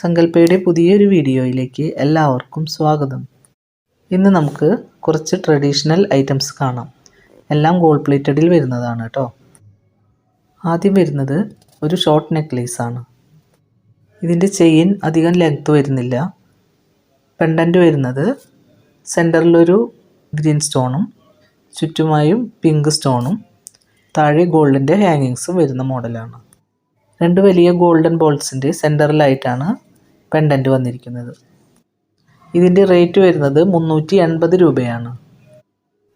സങ്കല്പയുടെ പുതിയൊരു വീഡിയോയിലേക്ക് എല്ലാവർക്കും സ്വാഗതം. ഇന്ന് നമുക്ക് കുറച്ച് ട്രഡീഷണൽ ഐറ്റംസ് കാണാം. എല്ലാം ഗോൾഡ് പ്ലേറ്റഡിൽ വരുന്നതാണ് കേട്ടോ ആദ്യം വരുന്നത് ഒരു ഷോർട്ട് നെക്ലേസ് ആണ്. ഇതിന്റെ ചെയിൻ അധികം ലെങ്ത് വരുന്നില്ല. പെണ്ടന്റ് വരുന്നത് സെന്ററിലൊരു ഗ്രീൻ സ്റ്റോണും ചുറ്റുമായും പിങ്ക് സ്റ്റോണും താഴെ ഗോൾഡിന്റെ ഹാങ്ങിങ്സും വരുന്ന മോഡലാണ് രണ്ട് വലിയ ഗോൾഡൻ ബോൾസിന്റെ സെന്ററിലായിട്ടാണ് പെൻഡന്റ് വന്നിരിക്കുന്നത്. ഇതിന്റെ റേറ്റ് വരുന്നത് മുന്നൂറ്റി എൺപത് രൂപയാണ്.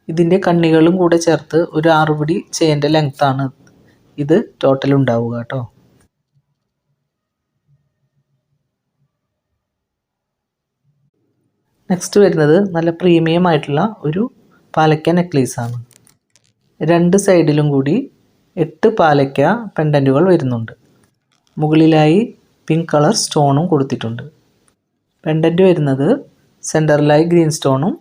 ഇതിന്റെ കണ്ണികളും കൂടെ ചേർത്ത് ഒരു ആറുപിടി ചെയിന്റെ ലെങ്ത്താണ് ഇത് ടോട്ടൽ ഉണ്ടാവുക കേട്ടോ. നെക്സ്റ്റ് വരുന്നത് നല്ല പ്രീമിയം ആയിട്ടുള്ള ഒരു പാലക്ക നെക്ലേസ് ആണ്. രണ്ട് സൈഡിലും കൂടി എട്ട് പാലക്ക പെൻഡന്റുകൾ വരുന്നുണ്ട്. മുകളിലായി പിങ്ക് കളർ സ്റ്റോണും കൊടുത്തിട്ടുണ്ട്. പെൻഡന്റ് വരുന്നത് സെന്ററിലായി ഗ്രീൻ സ്റ്റോണും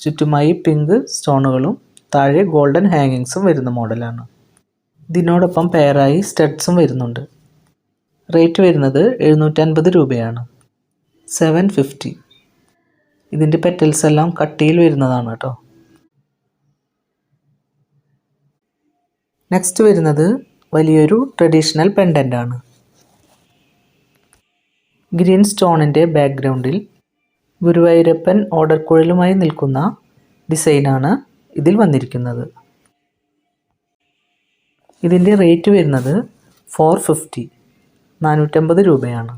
ചുറ്റുമായി പിങ്ക് സ്റ്റോണുകളും താഴെ ഗോൾഡൻ ഹാങ്ങിങ്സും വരുന്ന മോഡലാണ് ഇതിനോടൊപ്പം പെയറായി സ്റ്റഡ്സും വരുന്നുണ്ട്. റേറ്റ് വരുന്നത് എഴുന്നൂറ്റൻപത് രൂപയാണ്. സെവൻ ഫിഫ്റ്റി ഇതിന്റെ പെറ്റൽസ് എല്ലാം കട്ടിയിൽ വരുന്നതാണ് കേട്ടോ. നെക്സ്റ്റ് വരുന്നത് വലിയൊരു ട്രഡീഷണൽ ആണ്. ഗ്രീൻ സ്റ്റോണിന്റെ ബാക്ക്ഗ്രൗണ്ടിൽ ഗുരുവായൂരപ്പൻ ഓടർക്കുഴലുമായി നിൽക്കുന്ന ഡിസൈനാണ് ഇതിൽ വന്നിരിക്കുന്നത്. ഇതിന്റെ റേറ്റ് വരുന്നത് ഫോർ ഫിഫ്റ്റി നാനൂറ്റമ്പത് രൂപയാണ്.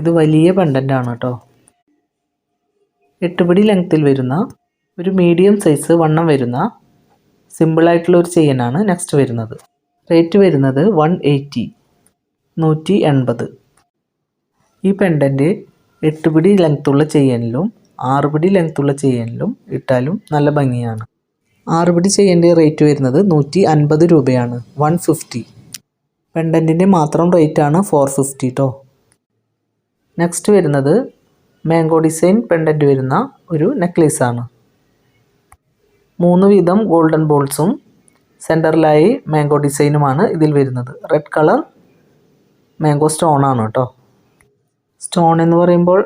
ഇത് വലിയ പെൻഡന്റാണ് കേട്ടോ. എട്ടുപിടി ലെങ്ത്തിൽ വരുന്ന ഒരു മീഡിയം സൈസ് വണ്ണം വരുന്ന സിമ്പിളായിട്ടുള്ള ഒരു ചെയിനാണ് നെക്സ്റ്റ് വരുന്നത്. റേറ്റ് വരുന്നത് വൺ എയ്റ്റി നൂറ്റി എൺപത് ഈ പെൻഡന്റ് എട്ട് പിടി ലെങ്ത്തുള്ള ചെയ്യനിലും ആറ് പിടി ലെങ്ത്തുള്ള ചെയ്യാനിലും ഇട്ടാലും നല്ല ഭംഗിയാണ്. ആറ് പിടി ചെയ്യന്റെ റേറ്റ് വരുന്നത് നൂറ്റി അൻപത് രൂപയാണ് വൺ ഫിഫ്റ്റി. പെൻഡന്റിന്റെ മാത്രം റേറ്റാണ് ഫോർ ഫിഫ്റ്റി കേട്ടോ നെക്സ്റ്റ് വരുന്നത് മാംഗോ ഡിസൈൻ പെൻഡന്റ് വരുന്ന ഒരു നെക്ലേസാണ് മൂന്ന് വീതം ഗോൾഡൻ ബോൾസും സെന്ററിലായി മാംഗോ ഡിസൈനുമാണ് ഇതിൽ വരുന്നത്. റെഡ് കളർ മാംഗോ സ്റ്റോൺ ആണ് കേട്ടോ. സ്റ്റോൺ എന്ന് പറയുമ്പോൾ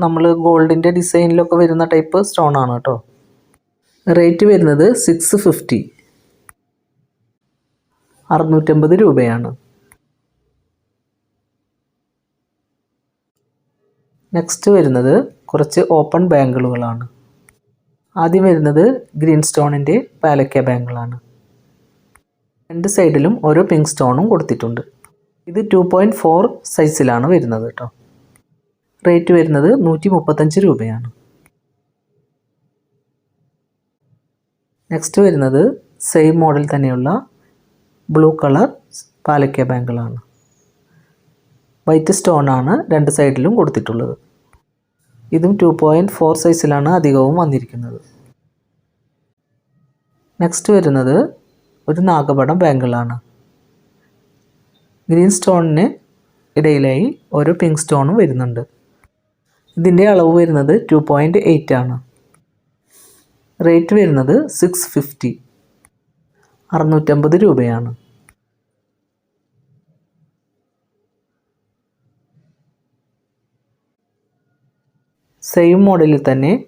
നമ്മൾ ഗോൾഡിന്റെ ഡിസൈനിലൊക്കെ വരുന്ന ടൈപ്പ് സ്റ്റോൺ ആണ് കേട്ടോ. റേറ്റ് വരുന്നത് സിക്സ് ഫിഫ്റ്റി അറുന്നൂറ്റമ്പത് രൂപയാണ്. നെക്സ്റ്റ് വരുന്നത് കുറച്ച് ഓപ്പൺ ബാങ്കിളുകളാണ് ആദ്യം വരുന്നത് ഗ്രീൻ സ്റ്റോണിന്റെ പാലക്ക ബാങ്കിളാണ് രണ്ട് സൈഡിലും ഓരോ പിങ്ക് സ്റ്റോണും കൊടുത്തിട്ടുണ്ട്. ഇത് ടു പോയിന്റ് ഫോർ സൈസിലാണ് വരുന്നത് കേട്ടോ റേറ്റ് വരുന്നത് നൂറ്റി മുപ്പത്തഞ്ച് രൂപയാണ്. നെക്സ്റ്റ് വരുന്നത് സെയിം മോഡൽ തന്നെയുള്ള ബ്ലൂ കളർ പാലക്ക ബാങ്കിളാണ് വൈറ്റ് സ്റ്റോൺ ആണ് രണ്ട് സൈഡിലും കൊടുത്തിട്ടുള്ളത്. ഇതും ടു പോയിന്റ് ഫോർ സൈസിലാണ് അധികവും വന്നിരിക്കുന്നത്. നെക്സ്റ്റ് വരുന്നത് ഒരു നാഗപടം ബാങ്കിളാണ് ഗ്രീൻ സ്റ്റോണിന് ഇടയിലായി ഓരോ പിങ്ക് സ്റ്റോണും വരുന്നുണ്ട്. ഇതിന്റെ അളവ് വരുന്നത് ടു പോയിന്റ് എയ്റ്റ് ആണ്. റേറ്റ് വരുന്നത് സിക്സ് ഫിഫ്റ്റി. അറുന്നൂറ്റമ്പത് രൂപയാണ്. സെയിം മോഡലിൽ തന്നെ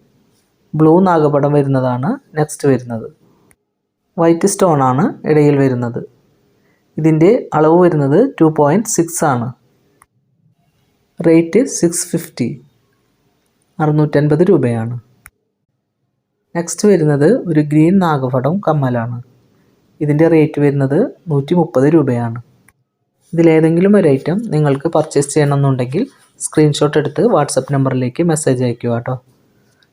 ബ്ലൂ നാഗപടം വരുന്നതാണ് നെക്സ്റ്റ് വരുന്നത്. വൈറ്റ് സ്റ്റോൺ ആണ് ഇടയിൽ വരുന്നത്. ഇതിന്റെ അളവ് വരുന്നത് ടു പോയിന്റ് സിക്സ് ആണ്. റേറ്റ് സിക്സ് ഫിഫ്റ്റി അറുന്നൂറ്റൻപത് രൂപയാണ്. നെക്സ്റ്റ് വരുന്നത് ഒരു ഗ്രീൻ നാഗപടം കമ്മലാണ്. ഇതിന്റെ റേറ്റ് വരുന്നത് നൂറ്റി മുപ്പത് രൂപയാണ്. ഇതിലേതെങ്കിലും ഒരു ഐറ്റം നിങ്ങൾക്ക് പർച്ചേസ് ചെയ്യണമെന്നുണ്ടെങ്കിൽ സ്ക്രീൻഷോട്ട് എടുത്ത് വാട്സപ്പ് നമ്പറിലേക്ക് മെസ്സേജ് അയക്കുക കേട്ടോ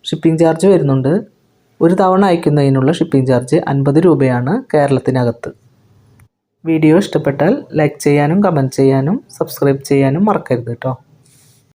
ഷിപ്പിംഗ് ചാർജ് വരുന്നുണ്ട് ഒരു തവണ അയക്കുന്നതിനുള്ള ഷിപ്പിംഗ് ചാർജ് അൻപത് രൂപയാണ് കേരളത്തിനകത്ത്. വീഡിയോ ഇഷ്ടപ്പെട്ടാൽ ലൈക്ക് ചെയ്യാനും കമന്റ് ചെയ്യാനും സബ്സ്ക്രൈബ് ചെയ്യാനും മറക്കരുത് കേട്ടോ